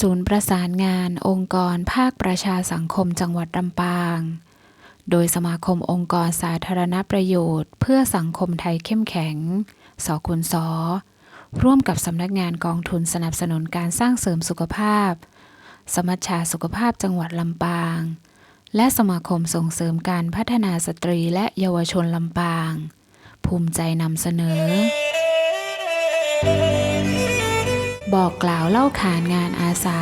ศูนย์ประสานงานองค์กรภาคประชาสังคมจังหวัดลำปาง โดยสมาคมองค์กรสาธารณประโยชน์ เพื่อสังคมไทยเข้มแข็ง สกุลสอร่วมกับสำนักงานกองทุนสนับสนุนการสร้างเสริมสุขภาพ สมัชชาสุขภาพจังหวัดลำปาง และสมาคมส่งเสริมการพัฒนาสตรีและเยาวชนลำปาง ภูมิใจนำเสนอ บอกกล่าวเล่าขานงานอาสา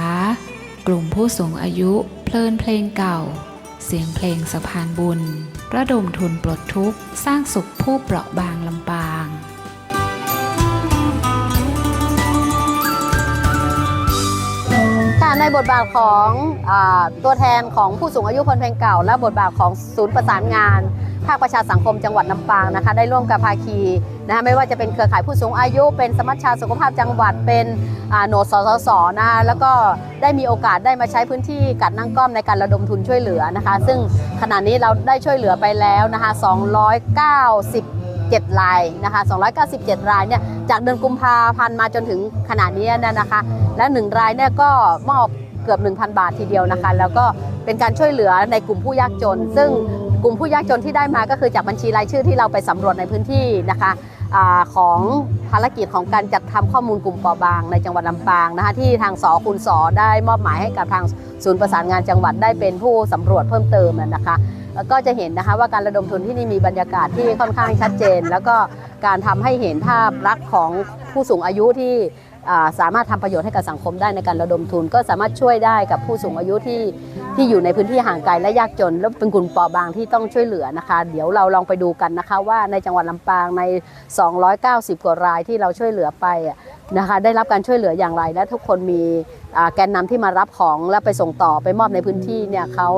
กลุ่มผู้สูงอายุเพลินเพลงเก่า เสียงเพลงสะพานบุญ ระดมทุนปลดทุกข์ สร้างสุขผู้เปราะบางลำปาง ในบทบาทของอตัวแทนของผู้สูงอายุพลเพลงเก่า และบทบาทของศูนย์ประสานงาน ภาคประชาสังคมจังหวัดลำปางนะคะ ได้ร่วมกับภาคีนะคะไม่ว่าจะเป็นเครือข่ายผู้สูงอายุ เป็นสมัชชาสุขภาพจังหวัดเป็นอ่าโหนดสสสนะคะแล้วก็ได้มีโอกาสได้มาใช้พื้นที่กัดนั่งก้อมในการระดมทุนช่วยเหลือนะคะ ซึ่งขณะนี้เราได้ช่วยเหลือไปแล้วนะคะ 7 รายนะคะ 297 รายเนี่ยจากเดือนกุมภาพันธ์มาจนถึงขณะนี้นี่ยนะคะ และหนึ่งรายเนี่ยก็มอบเกือบ 1,000 บาททีเดียวนะคะ แล้วก็เป็นการช่วยเหลือในกลุ่มผู้ยากจน ซึ่งกลุ่มผู้ยากจนที่ได้มาก็คือจากบัญชีรายชื่อที่เราไปสำรวจในพื้นที่นะคะอของภารกิจของการจัดทำข้อมูลกลุ่มเปราะบางในจังหวัดลำปางนะคะที่ทางสคูณสได้มอบหมายให้กับทางศูนย์ประสานงานจังหวัดได้เป็นผู้สำรวจเพิ่มเติมนะคะ ก็จะเห็นนะคะว่าการระดมทุนที่นี่มีบรรยากาศที่ค่อนข้างชัดเจน แล้วก็การทำให้เห็นภาพลักษณ์ของผู้สูงอายุที่สามารถทำประโยชน์ให้กับสังคมได้ในการระดมทุน ก็สามารถช่วยได้กับผู้สูงอายุที่ที่อยู่ในพื้นที่ห่างไกลและยากจน และเป็นกลุ่มเปราะบางที่ต้องช่วยเหลือนะคะ เดี๋ยวเราลองไปดูกันนะคะว่าในจังหวัดลำปางใน 290 กว่ารายที่เราช่วยเหลือไปนะคะได้รับการช่วยเหลืออย่างไร และทุกคนมีแกนนำที่มารับของแล้วไปส่งต่อไปมอบในพื้นที่เนี่ยเขา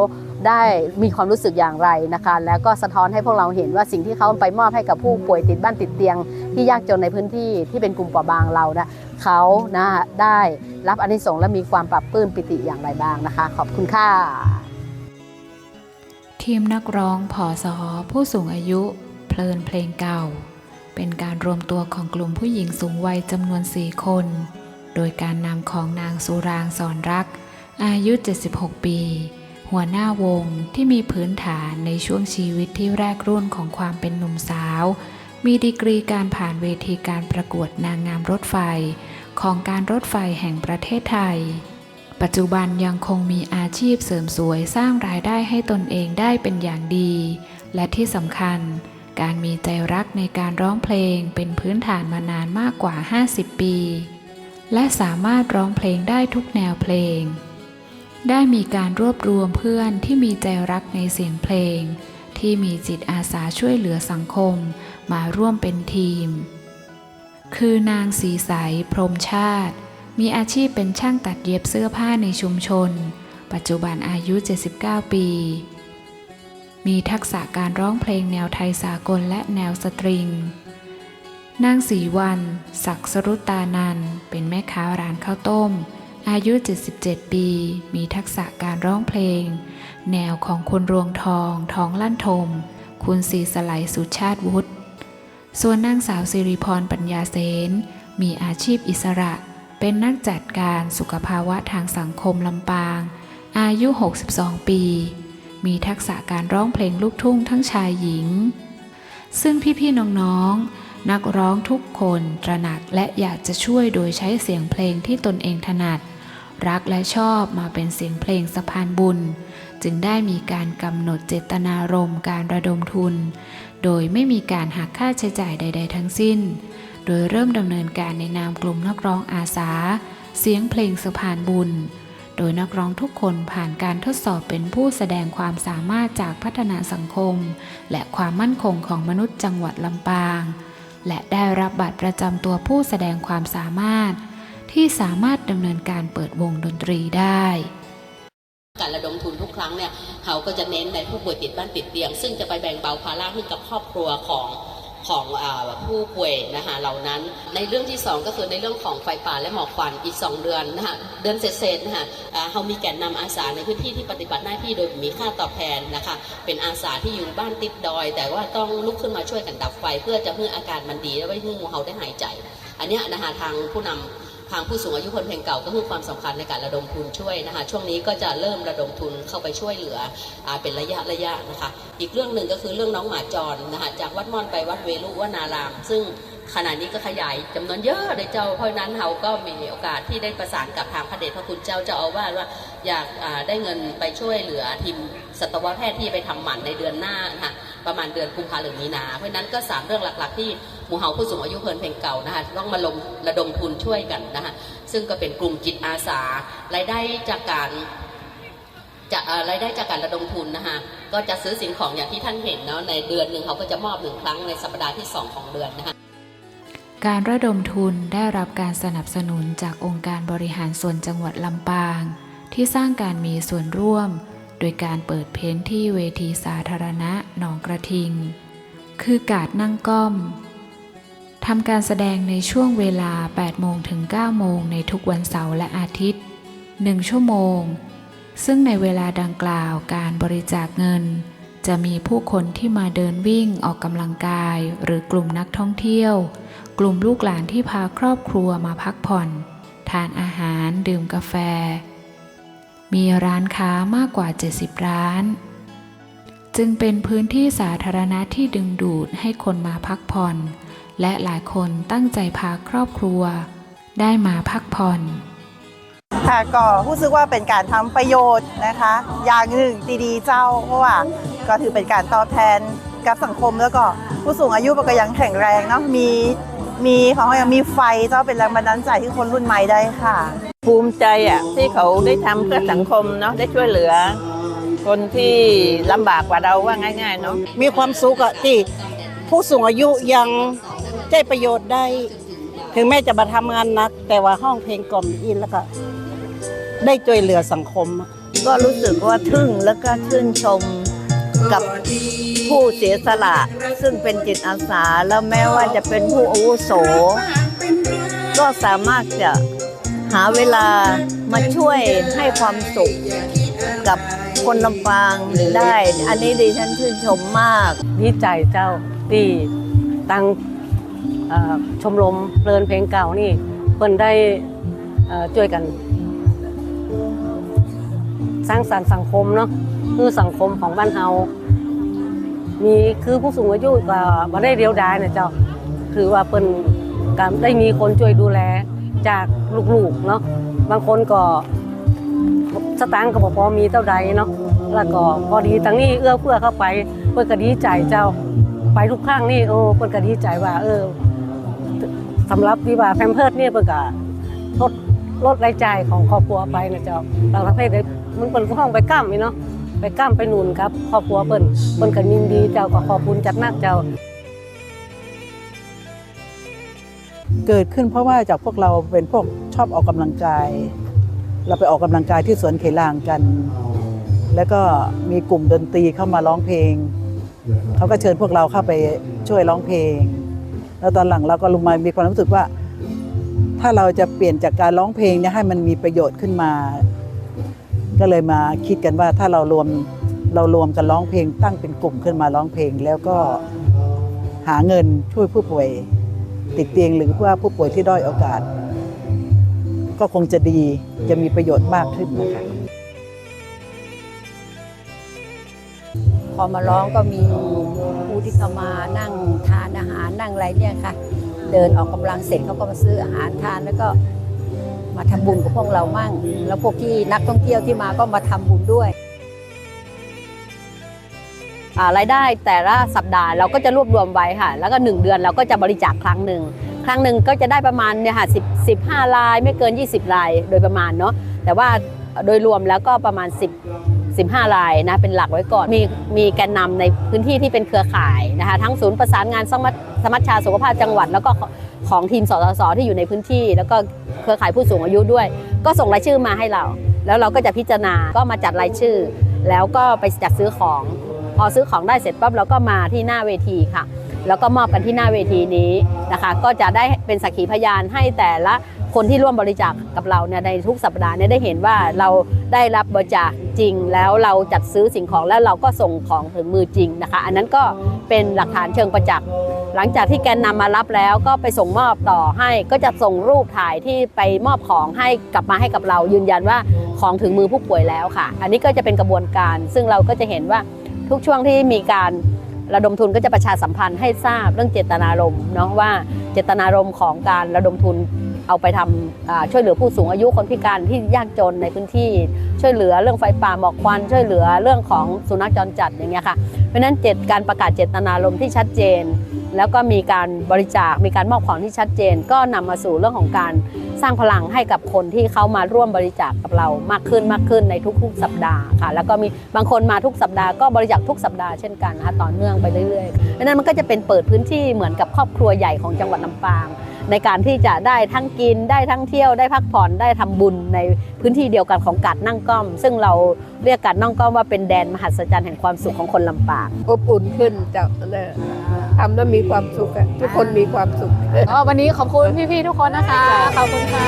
ได้มีความรู้สึกอย่างไรนะคะ แล้วก็สะท้อนให้พวกเราเห็นว่าสิ่งที่เขาไปมอบให้กับผู้ป่วยติดบ้านติดเตียง ที่ยากจนในพื้นที่ที่เป็นกลุ่มเปราะบางเรานะเขานะได้รับอนิสงส์และมีความปรับปลื้มปิติอย่างไรบ้างนะคะ ขอบคุณค่ะทีมนักร้องผอสอผู้สูงอายุ เพลินเพลงเก่า เป็นการรวมตัวของกลุ่มผู้หญิงสูงวัยจำนวน 4 คน โดยการนำของนางสุรางสอนรัก อายุ 76 ปี หัวหน้าวงที่มีพื้นฐานในช่วงชีวิตที่แรกรุ่นของความเป็นหนุ่มสาว มีดีกรีการผ่านเวทีการประกวดนางงามรถไฟ ของการรถไฟแห่งประเทศไทย ปัจจุบันยังคงมีอาชีพเสริมสวยสร้างรายได้ให้ตนเองได้เป็นอย่างดี และที่สำคัญ การมีใจรักในการร้องเพลงเป็นพื้นฐานมานานมากกว่า 50 ปี และสามารถร้องเพลงได้ทุกแนวเพลง ได้มีการรวบรวมเพื่อนที่มีใจรักในเสียงเพลง ที่มีจิตอาสาช่วยเหลือสังคมมาร่วมเป็นทีม คือนางสีใสพรมชาติ มีอาชีพเป็นช่างตัดเย็บเสื้อผ้าในชุมชน ปัจจุบันอายุ 79 ปี มีทักษะการร้องเพลงแนวไทยสากลและแนวสตริง นางสีวัน ศักสรุตานันเป็นแม่ค้าร้านข้าวต้ม อายุ 77 ปี มีทักษะการร้องเพลง แนวของคุณรวงทองทองลั่นทม คุณศรีสไลสุชาติวุฒิส่วนนางสาวสิริพรปัญญาเสนมีอาชีพอิสระ เป็นนักจัดการสุขภาวะทางสังคมลำปาง อายุ 62 ปี มีทักษะการร้องเพลงลูกทุ่งทั้งชายหญิง ซึ่งพี่ๆน้องๆ นักร้องทุกคนตระหนักและอยากจะช่วยโดยใช้เสียงเพลงที่ตนเองถนัด รักและชอบมาเป็นเสียงเพลงสะพานบุญ จึงได้มีการกำหนดเจตนารมณ์การระดมทุน โดยไม่มีการหักค่าใช้จ่ายใด ๆ ทั้งสิ้น โดยเริ่มดำเนินการในนามกลุ่มนักร้องอาสา เสียงเพลงสะพานบุญ โดยนักร้องทุกคนผ่านการทดสอบเป็นผู้แสดงความสามารถจากพัฒนาสังคม และความมั่นคงของมนุษย์จังหวัดลำปาง และได้รับบัตรประจำตัวผู้แสดงความสามารถ ที่สามารถดำเนินการเปิดวงดนตรีได้การระดมทุนทุกครั้งเนี่ยเขาก็จะเน้นในผู้ป่วยติดบ้านติดเตียง ซึ่งจะไปแบ่งเบาภาระให้กับครอบครัวของ ของอผู้ป่วยนะคะเหล่านั้นในเรื่องที่ 2 ก็คือในเรื่องของไฟป่าและหมอกควันอีก 2 เดือนนะคะเดือนเศษๆนะคะเขามีแกนนำอาสาในพื้นที่ที่ปฏิบัติหน้าที่โดยมีค่าตอบแทนนะคะเป็นอาสาที่อยู่บ้านติดดอย แต่ว่าต้องลุกขึ้นมาช่วยกันดับไฟ เพื่อจะเพื่ออาการมันดีและไม่ให้หูเขาได้หายใจ อันนี้นะคะทางผู้นำ ทางผู้สูงอายุคนเพลงเก่าก็ให้ความสำคัญในการระดมทุนช่วยนะคะ ช่วงนี้ก็จะเริ่มระดมทุนเข้าไปช่วยเหลืออเป็นระยะระยะนะคะ อีกเรื่องหนึ่งก็คือเรื่องน้องหมาจรนะคะจากวัดม่อนไปวัดเวลุวนาราม ซึ่งขณะนี้ก็ขยายจำนวนเยอะเลยเจ้าเพราะนั้นเราก็มีโอกาสที่ได้ประสานกับทางพระเดชพระคุณเจ้าเจ้าอาวาสว่าอยากได้เงินไปช่วยเหลือทีมสัตวแพทย์ที่ไปทำหมันในเดือนหน้านะคะประมาณเดือนกุมภาหรือมีนา เพราะฉะนั้นก็สามเรื่องหลัก ๆ ที่ หมู่เฮาผู้สูงอายุเพลินเพลงเก่านะคะต้องมาลงระดมทุนช่วยกันนะคะซึ่งก็เป็นกลุ่มจิตอาสารายได้จากการจะรายได้จากการระดมทุนนะคะก็จะซื้อสิ่งของอย่างที่ท่านเห็นเนาะในเดือนหนึ่งเขาก็จะมอบหนึ่งครั้งในสัปดาห์ที่ 2 ของเดือนนะคะการระดมทุนได้รับการสนับสนุนจากองค์การบริหารส่วนจังหวัดลำปาง ที่สร้างการมีส่วนร่วม โดยการเปิดเพ้นที่เวทีสาธารณะหนองกระทิง คือกาดนั่งก้อม ทำการแสดงในช่วงเวลา 8 โมงถึง 9 โมงในทุกวันเสาร์และอาทิตย์ 1 ชั่วโมง ซึ่งในเวลาดังกล่าวการบริจาคเงิน จะมีผู้คนที่มาเดินวิ่งออกกำลังกาย หรือกลุ่มนักท่องเที่ยว กลุ่มลูกหลานที่พาครอบครัวมาพักผ่อน ทานอาหารดื่มกาแฟ มีร้านค้ามากกว่า 70 ร้าน จึงเป็นพื้นที่สาธารณะที่ดึงดูดให้คนมาพักผ่อน และหลายคนตั้งใจพาครอบครัว ได้มาพักผ่อนค่ะก็รู้สึกว่าเป็นการทำประโยชน์นะคะ อย่างหนึ่งดีๆเจ้า เพราะว่าก็ถือเป็นการตอบแทนกับสังคมแล้วก็ผู้สูงอายุก็ยังแข็งแรงเนาะมีมีของเขายังมีไฟเจ้าเป็นแรงบันดาลใจที่คนรุ่นใหม่ได้ค่ะ ภูมิใจอะที่เขาได้ทำเพื่อสังคมเนาะได้ช่วยเหลือ คนที่ลำบากกว่าเราว่าง่ายๆเนาะมีความสุขอะที่ผู้สูงอายุยัง ได้ประโยชน์ได้ ถึงแม้จะมาทำงานนัก แต่ว่าห้องเพลงกล่อมอินแล้วก็ ได้ช่วยเหลือสังคม ก็รู้สึกว่าทึ่งแล้วก็ชื่นชมกับผู้เสียสละ ซึ่งเป็นจิตอาสาแล้วแม้ว่าจะเป็นผู้อาวุโส ก็สามารถจะหาเวลามาช่วยให้ความสุขกับคนลำปางได้ อันนี้ดิฉันชื่นชมมากดีใจเจ้าที่ตั้ง ชมรมเพลินเพลงเก่านี่เพิ่นได้ช่วยกัน สร้างสรรค์สังคมเนาะคือสังคมของบ้านเฮามีคือผู้สูงอายุก็บ่ได้เดียวดายนะเจ้าคือว่าเพิ่นก็ได้มีคนช่วยดูแลจากลูกๆเนาะบางคนก็สตางค์ก็บ่พอมีเท่าใดเนาะแล้วก็พอดีทั้งนี้เอื้อเฟื้อเข้าไปเพิ่นก็ดีใจเจ้าไปทุกครั้งนี่โอ้เพิ่นก็ดีใจว่า เออ สำหรับที่ว่าแพมเพิร์ดเนี่ยเพิ่นก็ลดลดรายจ่ายของครอบครัวไปนะเจ้าบางประเภทได้มันเพิ่นก็ห้องไปกั้มนี่เนาะไปกั้มไปหนุนครับครอบครัวเพิ่นเพิ่นก็ยินดีเจ้าก็ขอบคุณจัดหนักเจ้า เกิดขึ้นเพราะว่าจากพวกเราเป็นพวกชอบออกกำลังกาย เราไปออกกำลังกายที่สวนเขลางกัน แล้วก็มีกลุ่มดนตรีเข้ามาร้องเพลง เขาก็เชิญพวกเราเข้าไปช่วยร้องเพลง แล้วตอนหลังเราก็ลงมามีความรู้สึกว่า ถ้าเราจะเปลี่ยนจากการร้องเพลงเนี่ยให้มันมีประโยชน์ขึ้นมา ก็เลยมาคิดกันว่าถ้าเรารวมเรารวมกันร้องเพลงตั้งเป็นกลุ่มขึ้นมาร้องเพลง แล้วก็หาเงินช่วยผู้ป่วย ติดเตียงหรือว่าผู้ป่วยที่ด้อยโอกาส ก็คงจะดีจะมีประโยชน์มากขึ้นนะคะ อมาร้องก็มีผู้ที่เขามานั่งทานอาหารนั่งอะไรเนี่ยค่ะ เดินออกกำลังเสร็จเขาก็มาซื้ออาหารทานแล้วก็มาทำบุญกับพวกเรามั่ง แล้วพวกที่นักท่องเที่ยวที่มาก็มาทำบุญด้วยรายได้แต่ละสัปดาห์เราก็จะรวบรวมไว้ค่ะ แล้วก็ 1 เดือนเราก็จะบริจาคครั้งหนึ่งครั้งหนึ่งก็จะได้ประมาณเนี่ยค่ะ10 15รายไม่เกิน 20รายโดยประมาณเนาะแต่ว่าโดยรวมแล้วก็ประมาณ 10 15 รายนะเป็นหลักไว้ก่อน มีมีแกนนำในพื้นที่ที่เป็นเครือข่ายนะคะทั้งศูนย์ประสานงานสมัชสมัชชาสุขภาพจังหวัด แล้วก็ของทีมสสสที่อยู่ในพื้นที่ แล้วก็เครือข่ายผู้สูงอายุด้วย ก็ส่งรายชื่อมาให้เรา แล้วเราก็จะพิจารณาก็มาจัดรายชื่อ แล้วก็ไปจัดซื้อของพอซื้อของได้เสร็จปั๊บเราก็มาที่หน้าเวทีค่ะ แล้วก็มอบกันที่หน้าเวทีนี้นะคะ ก็จะได้เป็นสักขีพยานให้แต่ละ คนที่ร่วมบริจาคกับเราเนี่ยในทุกสัปดาห์เนี่ยได้เห็นว่าเราได้รับบริจาคจริง แล้วเราจัดซื้อสิ่งของแล้วเราก็ส่งของถึงมือจริงนะคะ อันนั้นก็เป็นหลักฐานเชิงประจักษ์หลังจากที่แกนนำมารับแล้วก็ไปส่งมอบต่อให้ก็จะส่งรูปถ่ายที่ไปมอบของให้กลับมาให้กับเรา ยืนยันว่าของถึงมือผู้ป่วยแล้วค่ะ อันนี้ก็จะเป็นกระบวนการ ซึ่งเราก็จะเห็นว่าทุกช่วงที่มีการระดมทุนก็จะประชาสัมพันธ์ให้ทราบเรื่องเจตนารมณ์เนาะว่าเจตนารมณ์ของการระดมทุน เอาไปทำอ่าช่วยเหลือผู้สูงอายุคนพิการที่ยากจนในพื้นที่ ช่วยเหลือเรื่องไฟป่าหมอกควันช่วยเหลือเรื่องของสุนัขจรจัดอย่างเงี้ยค่ะเพราะฉะนั้นเจตการประกาศเจตนารมณ์ที่ชัดเจน แล้วก็มีการบริจาคมีการมอบของที่ชัดเจน ก็นำมาสู่เรื่องของการสร้างพลังให้กับคนที่เขามาร่วมบริจาคกับเรามากขึ้นมากขึ้นในทุกๆ สัปดาห์ค่ะ แล้วก็มีบางคนมาทุกสัปดาห์ก็บริจาคทุกสัปดาห์เช่นกันนะคะต่อเนื่องไปเรื่อยๆเพราะนั้นมันก็จะเป็นเปิดพื้นที่เหมือนกับครอบครัวใหญ่ของจังหวัดลำปาง ในการที่จะได้ทั้งกินได้ทั้งเที่ยวได้พักผ่อนได้ทำบุญในพื้นที่เดียวกันของกาดนั่งก้อม ซึ่งเราเรียกกาดนั่งก้อมว่าเป็นแดนมหัศจรรย์แห่งความสุขของคนลำปางอบอุ่นขึ้นจากเลยทำแล้วมีความสุขอะทุกคนมีความสุขก็วันนี้ขอบคุณพี่ๆทุกคนนะคะขอบคุณค่ะ